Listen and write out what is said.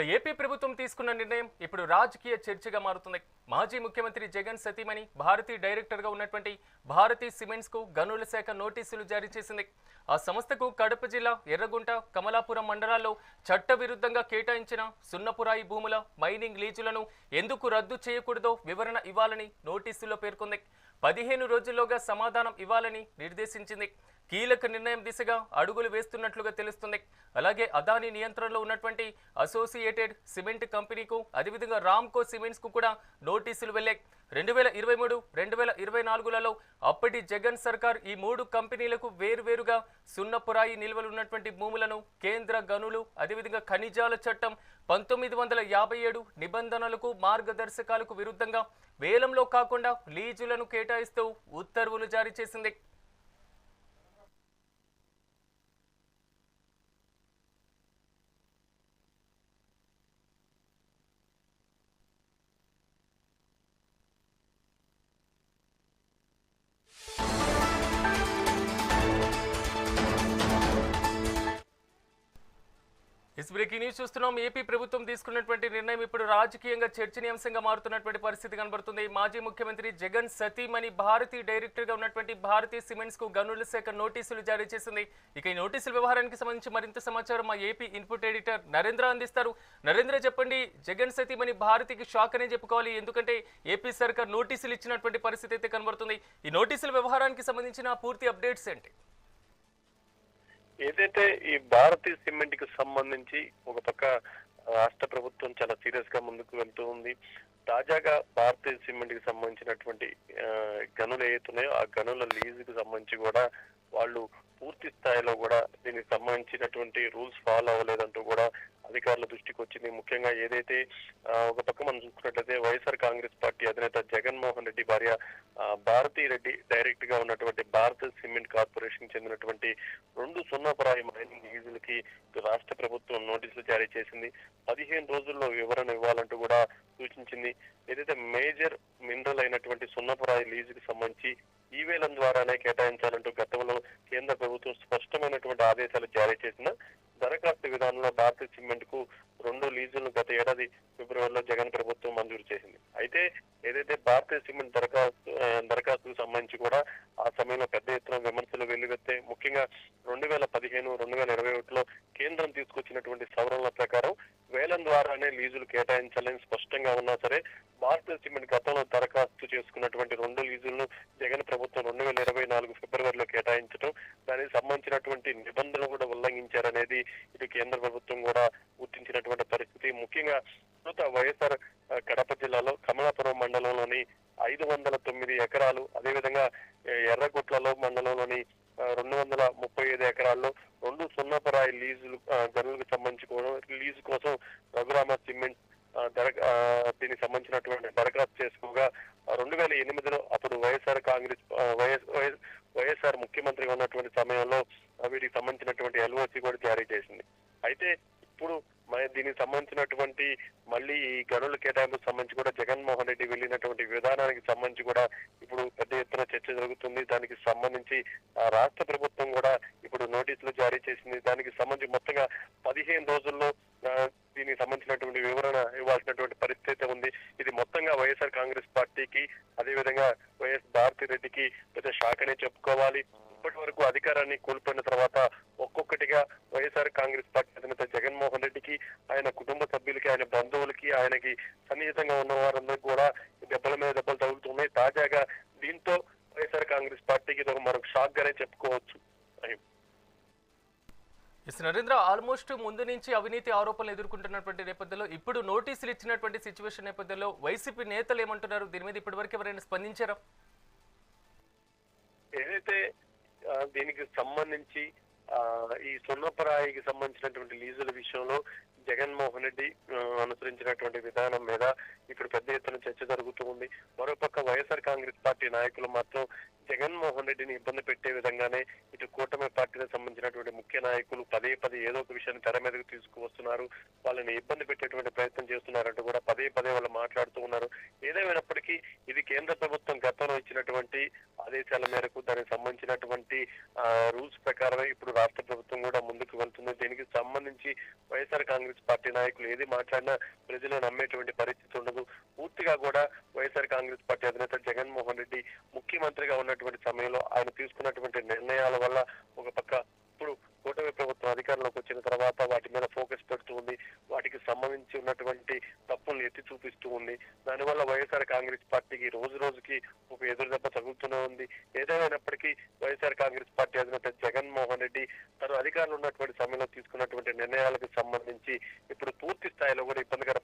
ఇక ఏపీ ప్రభుత్వం తీసుకున్న నిర్ణయం ఇప్పుడు రాజకీయ చర్చగా మారుతుంది. మాజీ ముఖ్యమంత్రి జగన్ సతీమణి భారతీ డైరెక్టర్గా ఉన్నటువంటి భారతీ సిమెంట్స్కు గనుల శాఖ నోటీసులు జారీ చేసింది. ఆ సంస్థకు కడప జిల్లా ఎర్రగుంట కమలాపురం మండలాల్లో చట్టవిరుద్ధంగా కేటాయించిన సున్నపురాయి భూముల మైనింగ్ లీజులను ఎందుకు రద్దు చేయకూడదో వివరణ ఇవ్వాలని నోటీసుల్లో పేర్కొంది. పదిహేను రోజుల్లోగా సమాధానం ఇవ్వాలని నిర్దేశించింది. కీలక నిర్ణయం దిశగా అడుగులు వేస్తున్నట్లుగా తెలుస్తుంది. అలాగే అదాని నియంత్రణలో ఉన్నటువంటి అసోసియేటెడ్ సిమెంట్ కంపెనీకు అదేవిధంగా రామ్కో సిమెంట్స్కు కూడా నోటీసులు వెళ్ళాయి. రెండు వేల ఇరవై మూడు రెండు వేల ఇరవై నాలుగులలో అప్పటి జగన్ సర్కార్ ఈ మూడు కంపెనీలకు వేరువేరుగా సున్నపురాయి నిల్వలు ఉన్నటువంటి భూములను కేంద్ర గనులు అదేవిధంగా ఖనిజాల చట్టం పంతొమ్మిది వందల యాభై ఏడు నిబంధనలకు మార్గదర్శకాలకు విరుద్ధంగా వేలంలో కాకుండా లీజులను కేటాయిస్తూ ఉత్తర్వులు జారీ చేసింది. ఇస్ బ్రేకింగ్ న్యూస్ చూస్తున్నాం. ఏపీ ప్రభుత్వం తీసుకున్నటువంటి నిర్ణయం ఇప్పుడు రాజకీయంగా చర్చనీయాంశంగా మారుతున్నటువంటి పరిస్థితి కనబడుతుంది. మాజీ ముఖ్యమంత్రి జగన్ సతీమణి భారతి డైరెక్టర్గా ఉన్నటువంటి భారతీ సిమెంట్స్కు గనుల శాఖ నోటీసులు జారీ చేసింది. ఇక ఈ నోటీసుల వ్యవహారానికి సంబంధించి మరింత సమాచారం మా ఏపీ ఇన్పుట్ ఎడిటర్ నరేంద్ర అందిస్తారు. నరేంద్ర చెప్పండి జగన్ సతీమణి భారతికి షాక్ అనే చెప్పుకోవాలి. ఎందుకంటే ఏపీ సర్కార్ నోటీసులు ఇచ్చినటువంటి పరిస్థితి అయితే కనబడుతుంది. ఈ నోటీసుల వ్యవహారానికి సంబంధించిన పూర్తి అప్డేట్స్ ఏంటి? ఏదైతే ఈ భారతీయ సిమెంట్కి సంబంధించి ఒక పక్క రాష్ట్ర ప్రభుత్వం చాలా సీరియస్గా ముందుకు వెళ్తూ ఉంది తాజాగా భారతీయ సిమెంట్కి సంబంధించినటువంటి గనులు ఏవైతున్నాయో ఆ గనుల లీజుకు సంబంధించి కూడా వాళ్ళు పూర్తి స్థాయిలో కూడా దీనికి సంబంధించినటువంటి రూల్స్ ఫాలో అవ్వలేదంటూ కూడా అధికారుల దృష్టికి వచ్చింది. ముఖ్యంగా ఏదైతే ఒక పక్క మనం చూసుకున్నట్లయితే వైఎస్ఆర్ కాంగ్రెస్ పార్టీ అధినేత జగన్మోహన్ రెడ్డి భార్య భారతీ రెడ్డి డైరెక్ట్గా ఉన్నటువంటి భారత సిమెంట్ కార్పొరేషన్ చెందినటువంటి రెండు సున్నపురాయి మైనింగ్ లీజులకి రాష్ట్ర ప్రభుత్వం నోటీసులు జారీ చేసింది. పదిహేను రోజుల్లో వివరణ ఇవ్వాలంటూ కూడా సూచించింది. ఏదైతే మేజర్ మినరల్ అయినటువంటి సున్నపురాయి లీజుకి సంబంధించి ఈవేలం ద్వారానే కేటాయించాలంటూ గతంలో కేంద్ర ప్రభుత్వం స్పష్టమైనటువంటి ఆదేశాలు జారీ చేసిన దరఖాస్తు విధానంలో భారతీయ సిమెంట్కు రెండు లీజులను గత ఏడాది ఫిబ్రవరిలో జగన్ ప్రభుత్వం మంజూరు చేసింది. అయితే ఏదైతే భారతీయ సిమెంట్ దరఖాస్తు దరఖాస్తుకు సంబంధించి కూడా ఆ సమయంలో పెద్ద ఎత్తున విమర్శలు వెల్లువెత్తే ముఖ్యంగా రెండు వేల పదిహేను రెండు వేల ఇరవై ఒకటిలో కేంద్రం తీసుకొచ్చినటువంటి సవరణల ప్రకారం వేలం ద్వారానే లీజులు కేటాయించాలని స్పష్టంగా ఉన్నా సరే భారతీయ సిమెంట్ గతంలో దరఖాస్తు చేసుకున్నటువంటి రెండు లీజులను జగన్ ప్రభుత్వం రెండు వేల ఇరవై నాలుగు ఫిబ్రవరిలో కేటాయించడం దానికి సంబంధించినటువంటి నిబంధనలు కూడా ఉల్లంఘించారనేది ఇటు కేంద్ర ప్రభుత్వం కూడా ముఖ్యంగా ప్రస్తుత వైఎస్ఆర్ కడప జిల్లాలో కమలాపురం మండలంలోని ఐదు వందల తొమ్మిది ఎకరాలు అదేవిధంగా ఎర్రగుట్లలో మండలంలోని రెండు వందల ముప్పై ఐదు ఎకరాల్లో రెండు సున్నపరాయి లీజులు ఆ, గనులకు సంబంధించి కూడా లీజు కోసం రఘురామ సిమెంట్ దర దీనికి సంబంధించినటువంటి దరఖాస్తు చేసుకోగా రెండు వేల ఎనిమిదిలో అప్పుడు వైఎస్ఆర్ కాంగ్రెస్ వైఎస్ వైఎస్ఆర్ ముఖ్యమంత్రిగా ఉన్నటువంటి సమయంలో వీటికి సంబంధించినటువంటి ఎల్ఓసి కూడా జారీ చేసింది. అయితే ఇప్పుడు దీనికి సంబంధించినటువంటి మళ్ళీ ఈ గనుల కేటాయింపుకు సంబంధించి కూడా జగన్మోహన్ రెడ్డి వెళ్ళినటువంటి విధానానికి సంబంధించి కూడా ఇప్పుడు పెద్ద ఎత్తున చర్చ జరుగుతుంది. దానికి సంబంధించి ఆ, రాష్ట్ర ప్రభుత్వం కూడా ఇప్పుడు నోటీసులు జారీ చేసింది. దానికి సంబంధించి మొత్తంగా పదిహేను రోజుల్లో దీనికి సంబంధించినటువంటి వివరణ ఇవ్వాల్సినటువంటి పరిస్థితి ఉంది. ఇది మొత్తంగా వైఎస్ఆర్ కాంగ్రెస్ పార్టీకి అదేవిధంగా వైఎస్ భారతి రెడ్డికి పెద్ద షాక్ అనే చెప్పుకోవాలి. ఇప్పటి వరకు అధికారాన్ని కోల్పోయిన తర్వాత ఒక్కొక్కటిగా వైఎస్ఆర్ కాంగ్రెస్ పార్టీ అధినేత జగన్మోహన్ రెడ్డికి ఆయన కుటుంబ సభ్యులకి ఆయన బంధువులకి ఆయనకి సన్నిహితంగా ఉన్న వారందరికీ కూడా దెబ్బల మీద దెబ్బలు తగులుతున్నాయి. తాజాగా దీంతో వైఎస్ఆర్ కాంగ్రెస్ పార్టీకి ఇది ఒక మరొక షాక్ గానే చెప్పుకోవచ్చు. ఎస్ నరేంద్ర ఆల్మోస్ట్ ముందు నుంచి అవినీతి ఆరోపణలు ఎదుర్కొంటున్నటువంటి నేపథ్యంలో ఇప్పుడు నోటీసులు ఇచ్చినటువంటి సిచ్యువేషన్ నేపథ్యంలో వైసీపీ నేతలు ఏమంటున్నారు? దీని మీద ఇప్పటివరకు ఎవరైనా స్పందించారా? ఏదైతే దీనికి సంబంధించి ఆ, ఈ సున్నపరాయికి సంబంధించినటువంటి లీజుల విషయంలో జగన్మోహన్ రెడ్డి అనుసరించినటువంటి విధానం మీద ఇప్పుడు పెద్ద ఎత్తున చర్చ జరుగుతూ ఉంది. మరోపక్క వైఎస్ఆర్ కాంగ్రెస్ పార్టీ నాయకులు మాత్రం జగన్మోహన్ రెడ్డిని ఇబ్బంది పెట్టే విధంగానే ఇటు కూటమి పార్టీకి సంబంధించినటువంటి ముఖ్య నాయకులు పదే పదే ఏదో ఒక విషయాన్ని తెర మీదకు తీసుకువస్తున్నారు. వాళ్ళని ఇబ్బంది పెట్టేటువంటి ప్రయత్నం చేస్తున్నారంటూ కూడా పదే పదే వాళ్ళు మాట్లాడుతూ ఉన్నారు. ఏదేమైనప్పటికీ ఇది కేంద్ర ప్రభుత్వం గతంలో ఇచ్చినటువంటి ఆదేశాల మేరకు దానికి సంబంధించినటువంటి రూల్స్ ప్రకారమే ఇప్పుడు రాష్ట్ర ప్రభుత్వం కూడా ముందుకు వెళ్తుంది. దీనికి సంబంధించి వైఎస్ఆర్ కాంగ్రెస్ పార్టీ నాయకులు ఏది మాట్లాడినా ప్రజలు నమ్మేటువంటి పరిస్థితి ఉండదు. పూర్తిగా కూడా వైఎస్ఆర్ కాంగ్రెస్ పార్టీ అధినేత జగన్మోహన్ రెడ్డి ముఖ్యమంత్రిగా ఉన్నటువంటి సమయంలో ఆయన తీసుకున్నటువంటి నిర్ణయాల వల్ల ఒక పక్క ఇప్పుడు కూటమి ప్రభుత్వం అధికారంలోకి వచ్చిన తర్వాత వాటి మీద ఫోకస్ పెడుతూ ఉంది. వాటికి సంబంధించి ఉన్నటువంటి ఎత్తి చూపిస్తూ ఉంది. దానివల్ల వైఎస్ఆర్ కాంగ్రెస్ పార్టీకి రోజు రోజుకి ఒక ఎదురు దెబ్బ తగులుతూనే ఉంది. ఏదేమైనప్పటికీ వైఎస్ఆర్ కాంగ్రెస్ పార్టీ అధినేత జగన్మోహన్ రెడ్డి తను అధికారులు ఉన్నటువంటి సమయంలో తీసుకున్నటువంటి నిర్ణయాలకు సంబంధించి ఇప్పుడు పూర్తి స్థాయిలో కూడా ఇబ్బందికర